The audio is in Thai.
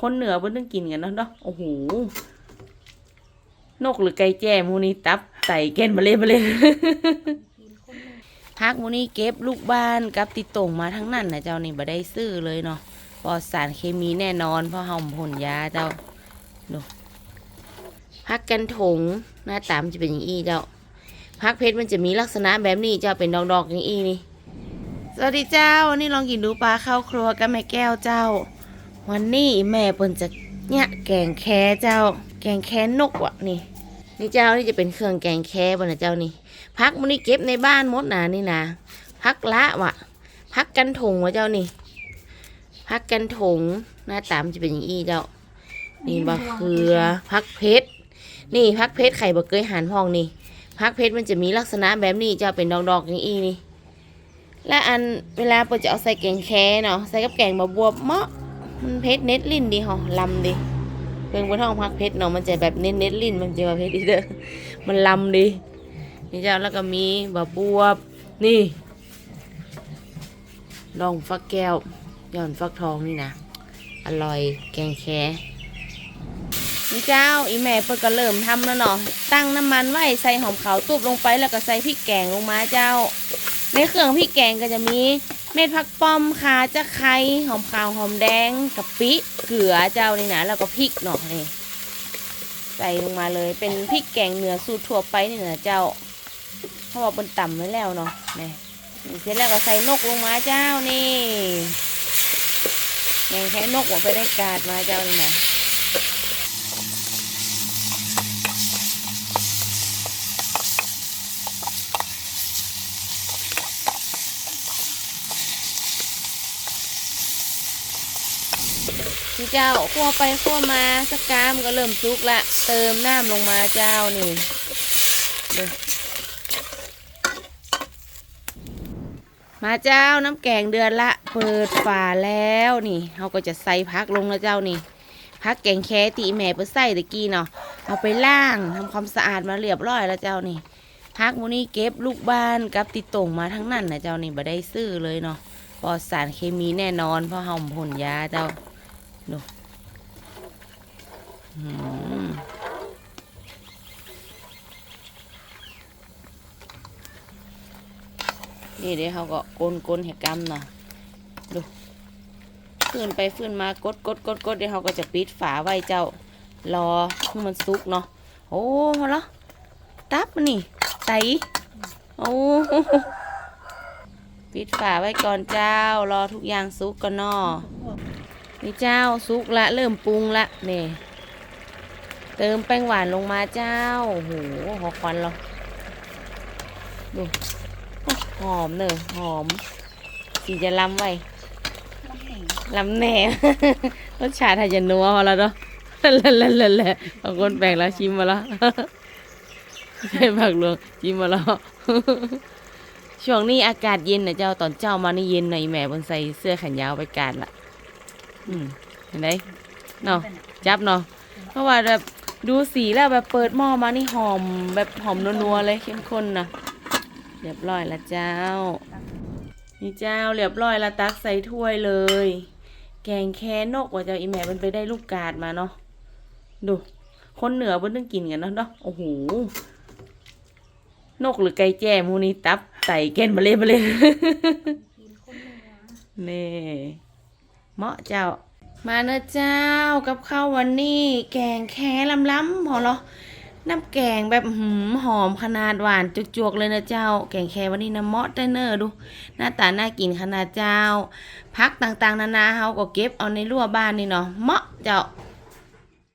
คนเหนือเพิ่นต้องกินกันเนาะเนาะโอ้โหนกหรือไก่แจ้มูนี้ตับไตเกนมาเลยมาเลยพักมูนี้เก็บลูกบ้านกับติดต่งมาทั้งนั้นนะเจ้านี่บ่ได้ซื้อเลยเนาะปลอดสารเคมีแน่นอนเพราะเฮาพ่นยาเจ้าดูพักกันถงหน้าตามจะเป็นอย่างอี้เจ้าพักเพชรมันจะมีลักษณะแบบนี้เจ้าเป็นดอกๆอย่างอี้นี่สวัสดีเจ้าวันนี้ลองกินดูปลาข้าวครัวกับแม่แก้วเจ้า วันนี้แม่เปิ่นจะเนี่ยแกงแค่เจ้า แกงแค่นกวะนี่ นี่เจ้านี่จะเป็นเครื่องแกงแค่บ่นะเจ้านี่พักมันนี่เก็บในบ้านมดนะนี่นะพักละวะพักกันถงวะเจ้านี่พักกันถงหน้าตามจะเป็นอย่างอี้เจ้า นี่บะเขือพักเพชรนี่พักเพชรไข่บะเกยหันพองนี่พักเพชรมันจะมีลักษณะแบบนี้เจ้าเป็นดอกๆอย่างอี้นี่และอันเวลาเปิดจะเอาใส่แกงแค่เนาะใส่กับแกงบะบวบเหมาะ มันเพชรเน็ตลิ้นดีหอลำดีเพิ่งบนท้องพักเพชรเนาะมันจะแบบเน็ตเน็ตลิ้นมันจะว่าเพชรดีเด้อมันลำดีนี่เจ้าแล้วก็มีบะบวบนี่ลองฟักแก้วย่อนฟักทองนี่นะอร่อยแกงแค่นี่เจ้าอีแม่เปิดก็เริ่มทำแล้วเนาะตั้งน้ำมันไว้ใส่หอมขาวตุบลงไปแล้วก็ใส่พริกแกงลงมาเจ้า ในเครื่องพริกแกงก็จะมี เม็ดผักป้อมขาจะไคร้หอมขาวหอมแดงกะปิเกลือเจ้านี่นะแล้วก็พริกเนาะนี่ใส่ลงมาเลยเป็นพริกแกงเนื้อสูตรทั่วไปนี่นะเจ้าเพราะว่าบนต่ำไว้แล้วเนาะนี่เสร็จแล้วก็ใส่นกลงมาเจ้านี่แกงแค่นกหัวไปได้กาดมาเจ้านี่นะ ที่เจ้าคั่วไปคั่วมาสักกามก็เริ่มสุกละ เติมน้ำลงมาเจ้านี่ดมาเจ้าน้ำแกงเดือนละ เปิดฝาแล้วนี่เราก็จะใส่พักลงแล้วเจ้านี่พักแกงแค่ตีแม่เพื่อใส่ตะกี้เนาะเอาไปล่างทำความสะอาดมาเรียบร้อยแล้วเจ้านี่พักมูนี่เก็บลูกบ้านกับติดต่งมาทั้งนั้นนะเจ้านี่บ่ได้ซื้อเลยเนาะปลอดสารเคมีแน่นอนเพราะเฮาพ่นยาเจ้า ดูนี่เดี๋ยวเขาก็กลนกลนๆให้กำเนาะดูฟื้นไปฟื้นมากดกดกดกดเดี๋ยวเขาก็จะปิดฝาไว้เจ้ารอให้มันสุกเนาะโอ้มาแล้วตับมันนี่ไตโอ้ปิดฝาไว้ก่อนเจ้ารอทุกอย่างสุกก่อนเนาะ นี่เจ้าสุกละเริ่มปรุงละนี่เติมแป้งหวานลงมาเจ้าโอ้โหหอควันเราดูหอมเนอะหอม สีจะล้ำไว้ล้ำแหน่รสชาติไทยจะนัวพอแล้วเนาะละละละละบางคนแบ่งแล้วชิมมาแล้วใช่ผักหลวงชิมมาแล้วช่วงนี้อากาศเย็นนะเจ้าตอนเจ้ามานี่เย็นหน่อยแหม่บนใส่เสื้อแขนยาวไปกาดละ อืมเห็นไหมเนาะจับเนาะเพราะว่าแบบดูสีแล้วแบบเปิดหม้อมานี่หอมแบบหอมนัวๆเลยเข้มข้นนะเรียบร้อยละเจ้า นี่เจ้าเรียบร้อยละตักใส่ถ้วยเลย แกงแค่นกว่าเจ้าอีแม่มันไปได้ลูกกาดมาเนาะดูคนเหนือเพิ่นต้องกินกันเนาะเนาะโอ้โหนกหรือไก่แจ้มูนี้ตับไตเกนมาเลยมาเลยนี่ เหมาะเจ้า มาเนอะเจ้ากับข้าววันนี้ แกงแค่ลำล้ำพอเหรอน้ำแกงแบบหืมหอมขนาดหวานจุกๆเลยนะเจ้า แกงแควันนี้นะเมาะได้เนอดู หน้าตาน่ากินขนาดเจ้า พักต่างๆ นานาเฮาก็เก็บเอาในรั่วบ้านนี่เนาะเมาะเจ้า